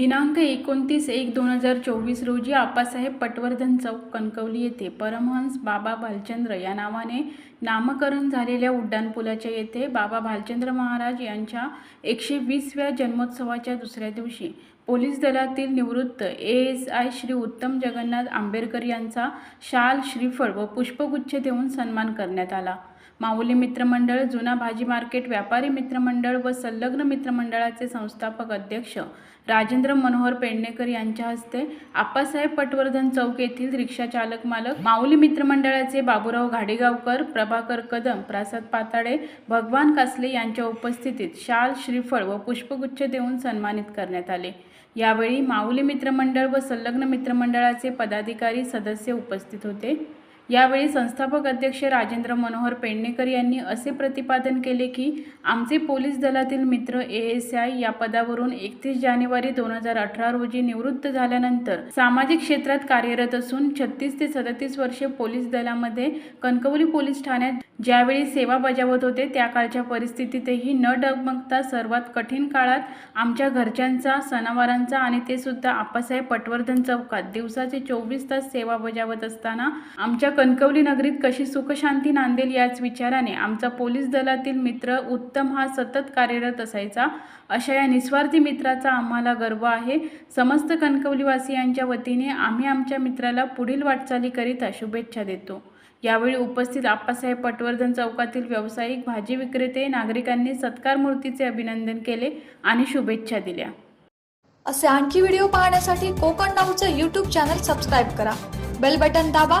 दिनांक एकोणतीस एक दोन हजार चोवीस रोजी आप्पासाहेब पटवर्धन चौक कणकवली येथे परमहंस बाबा भालचंद्र या नावाने नामकरण झालेल्या उड्डाणपुलाच्या येथे बाबा भालचंद्र महाराज यांच्या एकशे वीसव्या जन्मोत्सवाच्या दुसऱ्या दिवशी पोलीस दलातील निवृत्त ए एस आय श्री उत्तम जगन्नाथ आंबेडकर यांचा शाल श्रीफळ व पुष्पगुच्छ देऊन सन्मान करण्यात आला. माऊली मित्रमंडळ जुना भाजी मार्केट व्यापारी मित्रमंडळ व संलग्न मित्रमंडळाचे संस्थापक अध्यक्ष राजेंद्र मनोहर पेडणेकर यांच्या हस्ते आप्पासाहेब पटवर्धन चौक येथील रिक्षा चालक मालक माऊली मित्रमंडळाचे बाबूराव घाडेगावकर प्रभाकर कदम प्रसाद पाताडे भगवान कासले यांच्या उपस्थितीत शाल श्रीफळ व पुष्पगुच्छ देऊन सन्मानित करण्यात आले. यावेळी माऊली मित्रमंडळ व संलग्न मित्रमंडळाचे पदाधिकारी सदस्य उपस्थित होते. यावेळी संस्थापक अध्यक्ष राजेंद्र मनोहर पेडणेकर यांनी असे प्रतिपादन केले की आमचे पोलीस दलातील मित्र ए एस आय या पदावरून एकतीस जानेवारी दोन हजार अठरा रोजी निवृत्त झाल्यानंतर सामाजिक क्षेत्रात कार्यरत असून छत्तीस ते सदतीस वर्षे पोलीस दलामध्ये कणकवली पोलीस ठाण्यात ज्यावेळी सेवा बजावत होते त्या काळच्या परिस्थितीतही न डगमगता सर्वात कठीण काळात आमच्या घरच्यांचा सणावारांचा आणि ते सुद्धा आप्पासाहेब पटवर्धन चौकात दिवसाचे चोवीस तास सेवा बजावत असताना आमच्या कणकवली नगरीत कशी सुखशांती नांदेल याच विचाराने आमचा पोलीस दलातील मित्र उत्तम हा सतत कार्यरत असायचा. अशा या निस्वार्थी मित्राचा आम्हाला गर्व आहे. समस्त कणकवलीवासियांच्या वतीने आम्ही आमच्या मित्राला पुढील वाटचालीकरिता शुभेच्छा देतो. यावेळी उपस्थित आप्पासाहेब पटवर्धन चौकातील व्यावसायिक भाजी विक्रेते नागरिकांनी सत्कार मूर्तीचे अभिनंदन केले आणि शुभेच्छा दिल्या. असे आणखी व्हिडिओ पाहण्यासाठी कोकण नाऊचं यूट्यूब चॅनल सबस्क्राईब करा. बेल बटन दाबा.